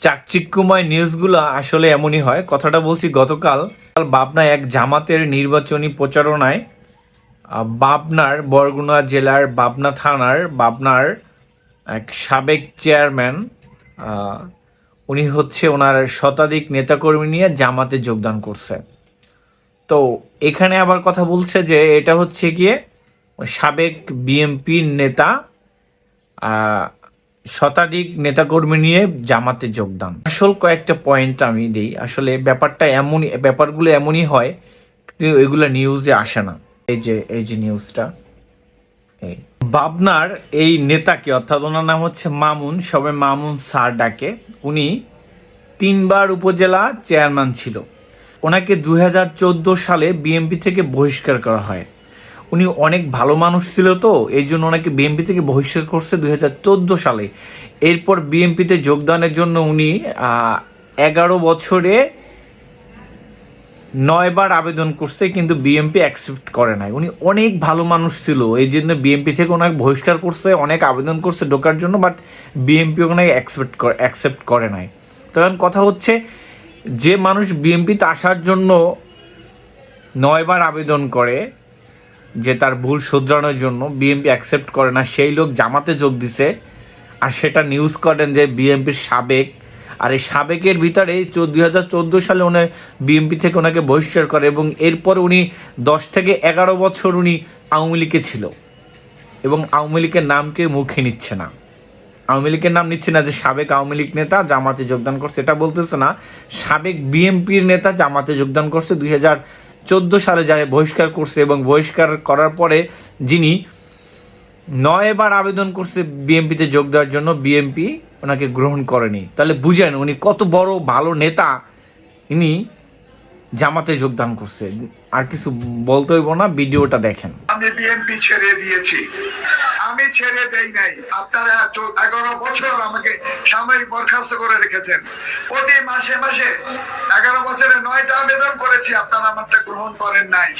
চাকচিক্যময় নিউজগুলো আসলে এমনই হয়। কথাটা বলছি গতকাল পাবনায় এক জামাতের নির্বাচনী প্রচারণায় বাবনার বরগুনা জেলার বাবনা থানার পাবনার এক সাবেক চেয়ারম্যান উনি হচ্ছে ওনার শতাধিক নেতাকর্মী নিয়ে জামাতে যোগদান করছে। তো এখানে আবার কথা বলছে যে এটা হচ্ছে গিয়ে সাবেক বিএমপির নেতা শতাধিক নেতাকর্মী নিয়ে জামাতে যোগদান। আসল কয়েকটা পয়েন্ট আমি দিই। আসলে ব্যাপারটা এমনই, ব্যাপারগুলো এমনই হয়, কিন্তু এগুলো নিউজে আসে না। এই যে এই যে নিউজটা বাবনার এই নেতাকে, অর্থাৎ ওনার নাম হচ্ছে মামুন সবাই মামুন স্যার ডাকে উনি তিনবার উপজেলা চেয়ারম্যান ছিল। ওনাকে দু হাজার চোদ্দ সালে বিএমপি থেকে বহিষ্কার করা হয়। উনি অনেক ভালো মানুষ ছিল তো, এই জন্য ওনাকে বিএমপি থেকে বহিষ্কার করছে দু হাজার চোদ্দ সালে। এরপর বিএনপিতে যোগদানের জন্য উনি এগারো বছরে নয়বার আবেদন করছে, কিন্তু বিএমপি অ্যাকসেপ্ট করে নাই। উনি অনেক ভালো মানুষ ছিল, এই জন্য বিএমপি থেকে ওনাকে বহিষ্কার করছে, অনেক আবেদন করছে ঢোকার জন্য বাট বিএমপি ওনাকে অ্যাকসেপ্ট করে অ্যাকসেপ্ট করে নাই। তখন কথা হচ্ছে, যে মানুষ বিএমপিতে আসার জন্য নয়বার আবেদন করে যে তার ভুল শুধরানোর জন্য বিএনপি অ্যাকসেপ্ট করে না, সেই লোক জামাতে যোগ দিছে আর সেটা নিউজ করেন যে বিএনপির সাবেক। আর এই সাবেকের ভিতরে দুই হাজার চোদ্দ সালে উনি বিএনপি থেকে ওনাকে বহিষ্কার করে এবং এরপর উনি দশ থেকে এগারো বছর উনি আওয়ামী লীগে ছিল। এবং আওয়ামী লীগের নামকে মুখে নিচ্ছে না। আওয়ামী লীগের নাম নিচ্ছে না যে সাবেক আওয়ামী লীগ নেতা জামাতে যোগদান করছে, এটা বলতেছে না। সাবেক বিএনপির নেতা জামাতে যোগদান করছে দুই হাজার চোদ্দ সালে যায়, বহিষ্কার করছে এবং বহিষ্কার করার পরে যিনি নয়বার আবেদন করছে বিএমপিতে যোগ দেওয়ার জন্য, বিএমপি ওনাকে গ্রহণ করেনি। তাহলে বুঝেন উনি কত বড় ভালো নেতা ইনি জামাতে যোগদান করছে। আর কিছু বলতে হইব না, ভিডিওটা দেখেন। আমি বিএনপি ছেড়ে দিয়েছি। আমি ছেড়ে দেই নাই। আপনারা এগারো বছর আমাকে সাময়িক বরখাস্ত করে রেখেছেন। প্রতি মাসে মাসে এগারো বছরে নয়টা আবেদন করেছি, আপনারা আমারটা গ্রহণ করেন নাই।